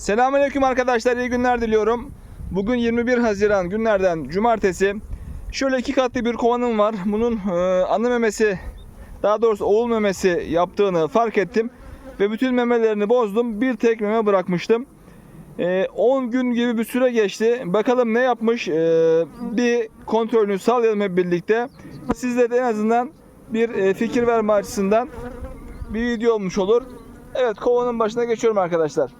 Selamünaleyküm arkadaşlar, iyi günler diliyorum. Bugün 21 Haziran günlerden cumartesi. Şöyle iki katlı bir kovanım var. Bunun e, ana memesi, daha doğrusu oğul memesi yaptığını fark ettim. Ve bütün memelerini bozdum. Bir tek meme bırakmıştım. E, 10 gün gibi bir süre geçti. Bakalım ne yapmış? E, bir kontrolünü sağlayalım hep birlikte. Sizlere de en azından bir e, fikir verme açısından bir video olmuş olur. Evet kovanın başına geçiyorum arkadaşlar.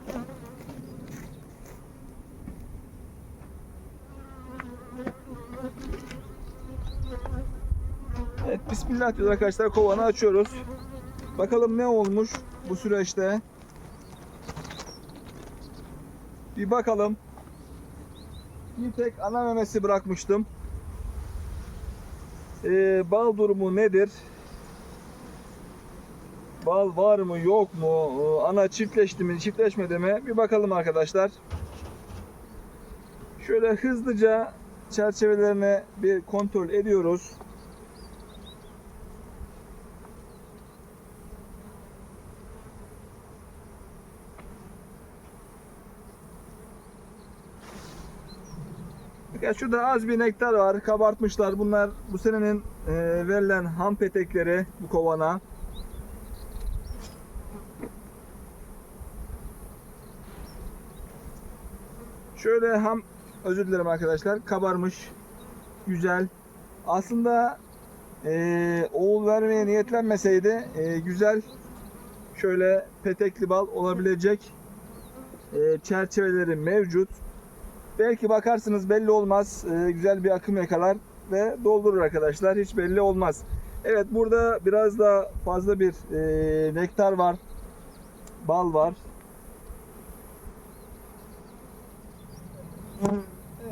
Evet bismillah diyoruz arkadaşlar kovanı açıyoruz. Bakalım ne olmuş bu süreçte. Bir bakalım. Bir tek ana memesi bırakmıştım. Ee, bal durumu nedir? Bal var mı yok mu? Ee, Ana çiftleşti mi çiftleşmedi mi? Bir bakalım arkadaşlar. Şöyle hızlıca çerçevelerini bir kontrol ediyoruz. Ya şurada az bir nektar var. Kabartmışlar. Bunlar bu senenin e, verilen ham petekleri bu kovana. Şöyle ham özür dilerim arkadaşlar. Kabarmış. Güzel. Aslında e, oğul vermeye niyetlenmeseydi e, güzel şöyle petekli bal olabilecek e, çerçeveleri mevcut. Belki bakarsınız belli olmaz. Ee, güzel bir akım yakalar ve doldurur arkadaşlar. Hiç belli olmaz. Evet burada biraz da fazla bir e, nektar var. Bal var.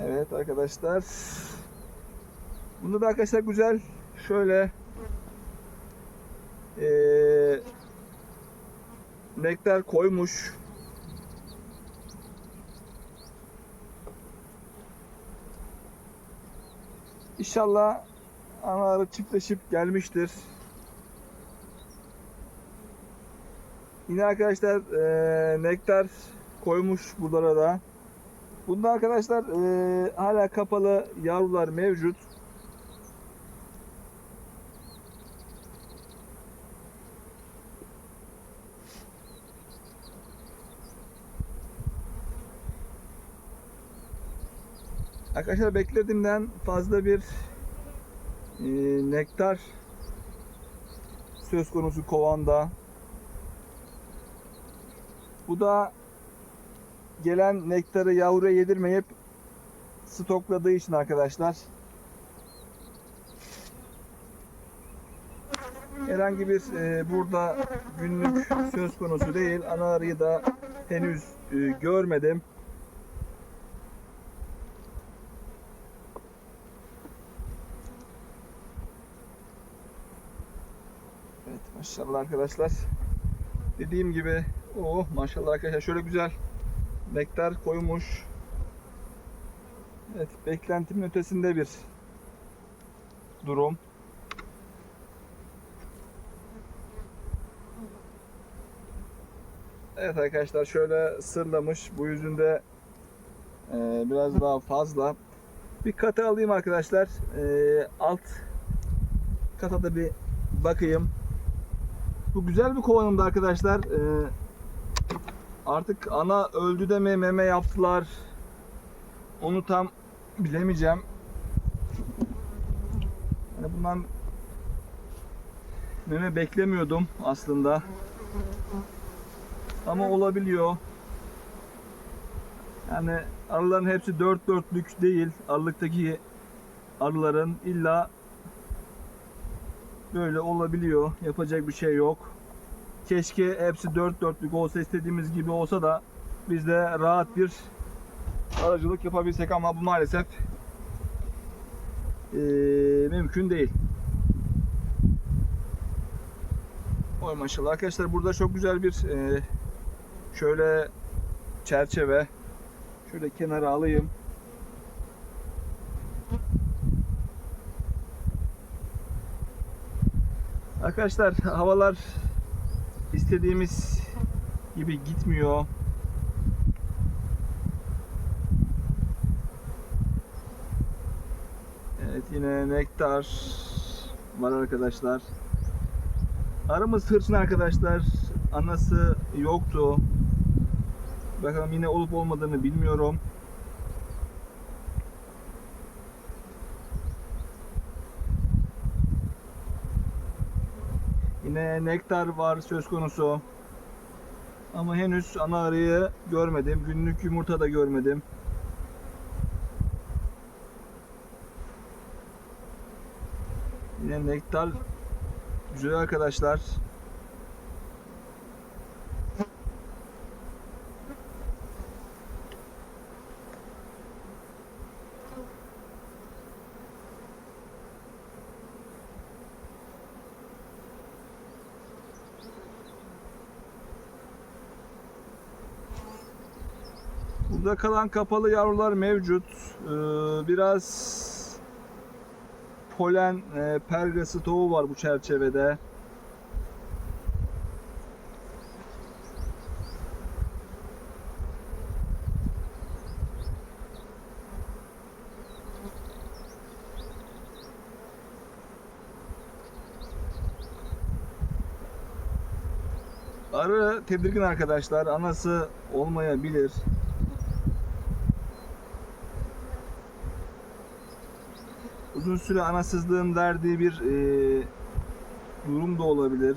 Evet arkadaşlar. Bunda da arkadaşlar güzel şöyle e, nektar koymuş. İnşallah anaları çiftleşip gelmiştir. Yine arkadaşlar e, nektar koymuş buralara da. Bunda arkadaşlar e, hala kapalı yavrular mevcut. Arkadaşlar beklediğimden fazla bir e, nektar söz konusu kovanda. Bu da gelen nektarı yavruya yedirmeyip stokladığı için arkadaşlar. Herhangi bir e, burada günlük söz konusu değil. Ana arıyı da henüz e, görmedim. Maşallah arkadaşlar. Dediğim gibi oh maşallah arkadaşlar şöyle güzel nektar koymuş. Evet beklentimin ötesinde bir durum. Evet arkadaşlar şöyle sırlamış. Bu yüzünde e, biraz daha fazla. Bir kata alayım arkadaşlar. E, alt kata da bir bakayım. Bu güzel bir kovanımdı arkadaşlar. Ee, artık ana öldü de mi meme yaptılar. Onu tam bilemeyeceğim. Yani bundan meme beklemiyordum aslında. Ama olabiliyor. Yani arıların hepsi dört dörtlük değil. Arılıktaki arıların illa böyle olabiliyor. Yapacak bir şey yok. Keşke hepsi dört dörtlük olsa istediğimiz gibi olsa da biz de rahat bir aracılık yapabilsek ama bu maalesef eee, mümkün değil. Oy maşallah arkadaşlar burada çok güzel bir eee, şöyle çerçeve şöyle kenara alayım. arkadaşlar havalar istediğimiz gibi gitmiyor. Evet yine nektar var arkadaşlar. Aramız hırçın arkadaşlar. Anası yoktu. Bakalım yine olup olmadığını bilmiyorum. Yine nektar var söz konusu. Ama henüz ana arıyı görmedim. Günlük yumurta da görmedim. Yine nektar güzel arkadaşlar. Burada kalan kapalı yavrular mevcut. Ee, biraz polen e, pergası tohumu var bu çerçevede. Arı tedirgin arkadaşlar. Anası olmayabilir. Uzun süre anasızlığın verdiği bir e, durum da olabilir.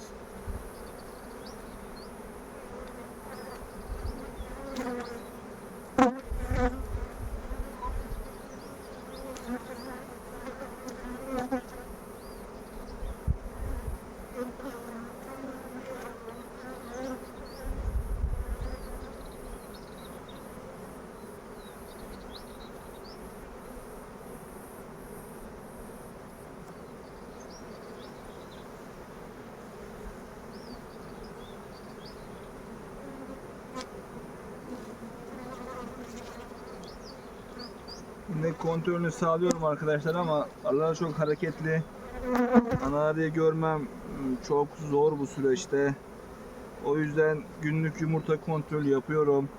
Yine kontrolünü sağlıyorum arkadaşlar ama arılar çok hareketli. Ana arıyı görmem ım, çok zor bu süreçte. O yüzden günlük yumurta kontrolü yapıyorum.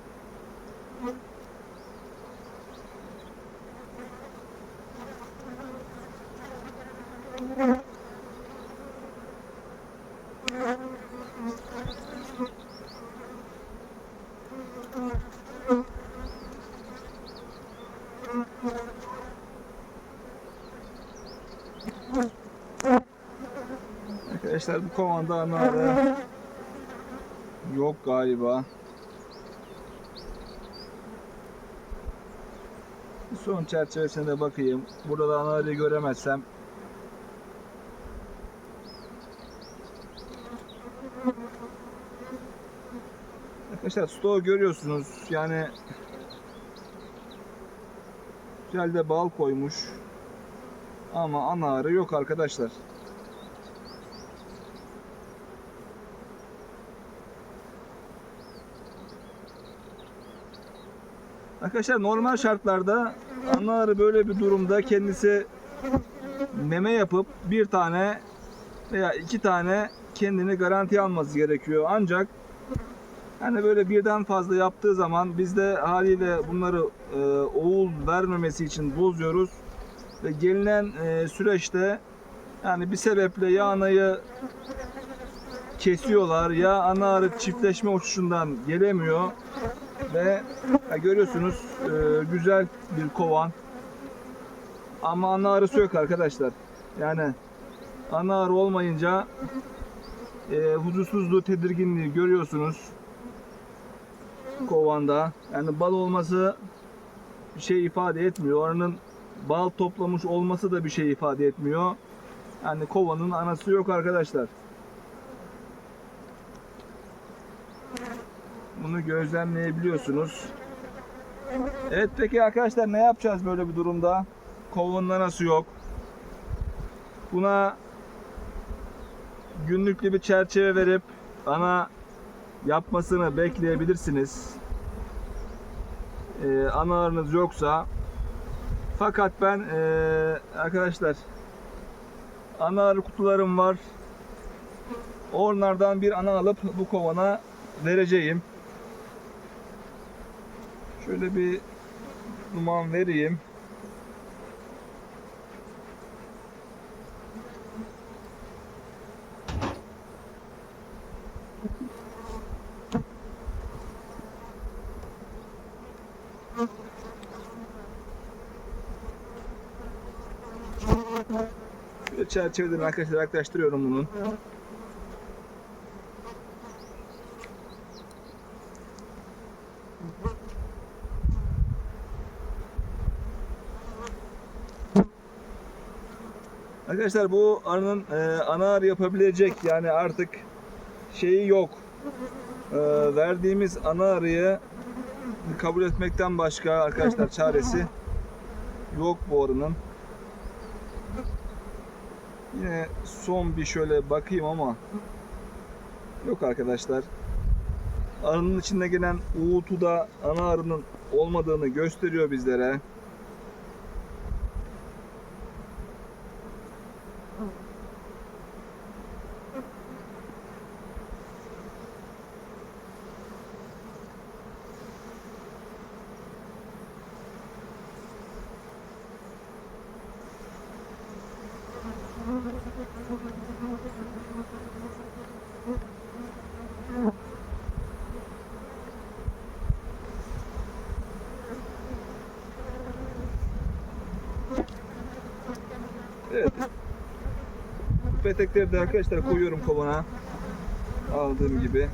Arkadaşlar bu kovanda arı yok galiba. Son çerçevesine bakayım. Burada da ana arıyı göremezsem Arkadaşlar stoğu görüyorsunuz. Yani güzel de bal koymuş. Ama ana arı yok arkadaşlar. Arkadaşlar normal şartlarda ana arı böyle bir durumda kendisi meme yapıp bir tane veya iki tane kendini garanti alması gerekiyor. Ancak hani böyle birden fazla yaptığı zaman biz de haliyle bunları e, oğul vermemesi için bozuyoruz ve gelinen e, süreçte yani bir sebeple ya anayı kesiyorlar ya ana arı çiftleşme uçuşundan gelemiyor ve görüyorsunuz e, güzel bir kovan. Ama ana arısı yok arkadaşlar. Yani ana arı olmayınca e, huzursuzluğu tedirginliği görüyorsunuz kovanda. Yani bal olması bir şey ifade etmiyor. Arının bal toplamış olması da bir şey ifade etmiyor. Yani kovanın anası yok arkadaşlar Bunu gözlemleyebiliyorsunuz. Evet peki arkadaşlar ne yapacağız böyle bir durumda? Kovanın nasıl yok? Buna günlüklü bir çerçeve verip ana yapmasını bekleyebilirsiniz. Ee, analarınız yoksa fakat ben ee, arkadaşlar ana arı kutularım var. Onlardan bir ana alıp bu kovana vereceğim. Şöyle bir duman vereyim. Şöyle çerçeveden arkadaşlar yaklaştırıyorum bunun. Arkadaşlar bu arının e, ana arı yapabilecek yani artık şeyi yok. E, verdiğimiz ana arıyı kabul etmekten başka arkadaşlar çaresi yok bu arının. Yine son bir şöyle bakayım ama yok arkadaşlar. Arının içinde gelen uğultu da ana arının olmadığını gösteriyor bizlere. Evet. Petekleri de arkadaşlar koyuyorum kovana. Aldığım gibi.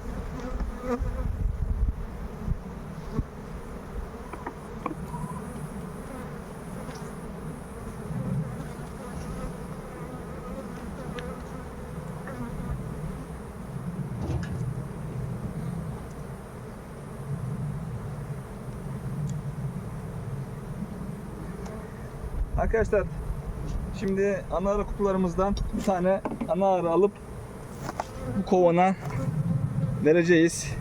Arkadaşlar Şimdi ana arı kutularımızdan bir tane ana arı alıp bu kovana vereceğiz.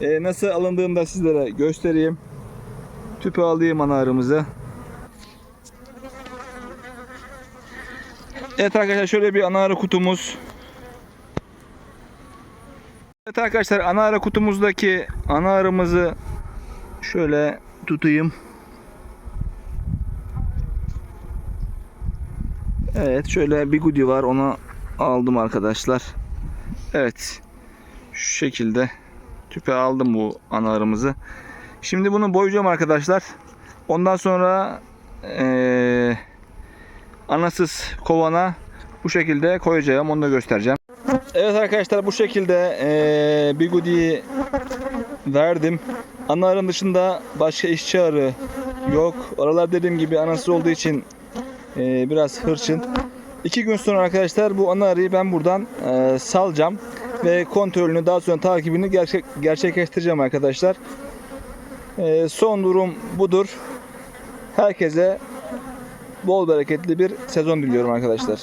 Ee, nasıl alındığını da sizlere göstereyim. Tüpü alayım ana arımızı. Evet arkadaşlar şöyle bir ana arı kutumuz. Evet arkadaşlar ana arı kutumuzdaki ana arımızı şöyle tutayım. Evet şöyle bir goodie var onu aldım arkadaşlar. Evet şu şekilde tüpe aldım bu analarımızı. Şimdi bunu boyayacağım arkadaşlar. Ondan sonra eee, anasız kovana bu şekilde koyacağım onu da göstereceğim. Evet arkadaşlar bu şekilde eee bir goodie'yi verdim. Ana arının dışında başka işçi arı yok. Aralar dediğim gibi anasız olduğu için ee, biraz hırçın. İki gün sonra arkadaşlar bu ana arıyı ben buradan e, salacağım ve kontrolünü daha sonra takibini gerçek, gerçekleştireceğim arkadaşlar. Ee, son durum budur. Herkese bol bereketli bir sezon diliyorum arkadaşlar.